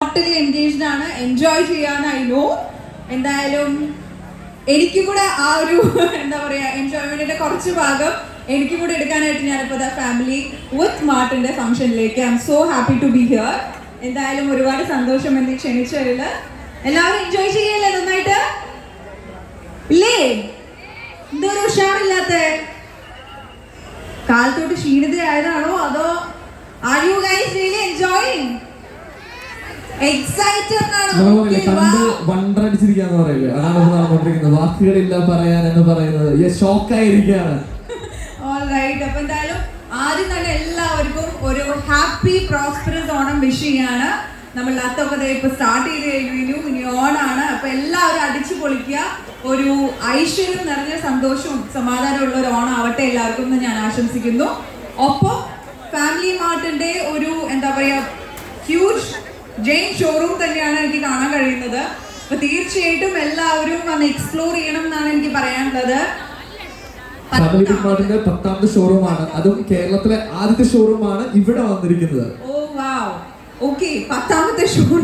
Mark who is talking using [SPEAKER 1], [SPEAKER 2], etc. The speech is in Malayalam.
[SPEAKER 1] ടോട്ടലി എൻഗേജ്ഡ് ആണ്. എൻജോയ് ചെയ്യാൻ ഐ നോ എന്തായാലും എനിക്കും കൂടെ ആ ഒരു എന്താ പറയാ എൻജോയ്മെന്റിന്റെ കുറച്ച് ഭാഗം എനിക്കും കൂടെ എടുക്കാനായിട്ട് ഞാനിപ്പോ ഫാമിലി വിത്ത് മാർട്ടിന്റെ ഫംഗ്ഷനിലേക്ക് I'm so happy to be here എന്തായാലും ഒരുപാട് സന്തോഷം എന്നെ ക്ഷണിച്ചതിൽ. എല്ലാവരും എൻജോയ് ചെയ്യല്ലേ നന്നായിട്ട്? ഇല്ലേ? എന്തോ ഒരു ഉഷാറില്ലാത്ത? കാലത്തോട്ട് ക്ഷീണിതയായതാണോ അതോ are you guys really enjoying excited ആണോ
[SPEAKER 2] നമ്മൾ പറയില്ലേ,
[SPEAKER 1] Okay,
[SPEAKER 2] കണ്ട്
[SPEAKER 1] wow.
[SPEAKER 2] വണ്ടടിച്ചിരിക്കാന്ന് പറയില്ലേ? അതാണ് ഇപ്പൊ നടന്നുകൊണ്ടിരിക്കുന്നത് വാക്കുകളില്ല പറയാൻ എന്ന് പറയുന്നത്. ഷോക്കായിരിക്കാണ്
[SPEAKER 1] Alright, അപ്പൊ എന്തായാലും ആദ്യം തന്നെ എല്ലാവർക്കും ഒരു ഹാപ്പി പ്രോസ്പെറസ് ഓണം വിഷ് ചെയ്യാണ്. നമ്മൾ അത്തൊക്കെ ദേ ഇപ്പൊ സ്റ്റാർട്ട് ചെയ്ത് കഴിഞ്ഞു ഇനി ഓണാണ്. അപ്പൊ എല്ലാവരും അടിച്ചു പൊളിക്കുക. ഒരു ഐശ്വര്യം നിറഞ്ഞ സന്തോഷവും സമാധാനമുള്ള ഒരു ഓണം ആവട്ടെ എല്ലാവർക്കും എന്ന് ഞാൻ ആശംസിക്കുന്നു. ഒപ്പം ഫാമിലി മാർട്ടിന്റെ ഒരു എന്താ പറയാ ഹ്യൂജ് ജെയിൻ ഷോറൂം തന്നെയാണ് എനിക്ക് കാണാൻ കഴിയുന്നത്. അപ്പൊ തീർച്ചയായിട്ടും എല്ലാവരും വന്ന് എക്സ്പ്ലോർ ചെയ്യണം എന്നാണ് എനിക്ക് പറയാനുള്ളത്.
[SPEAKER 2] ഫാമിലി ബിഗ് മാർട്ടിന്റെ പത്താമത്തെ ഷോറൂമാണ്. അതും കേരളത്തിലെ ആദ്യത്തെ ഷോറൂമാണ് ഇവിടെ വന്നിരിക്കുന്നത്.
[SPEAKER 1] ഓ വാവ്. ഓക്കെ പത്താമത്തെ ഷോറൂം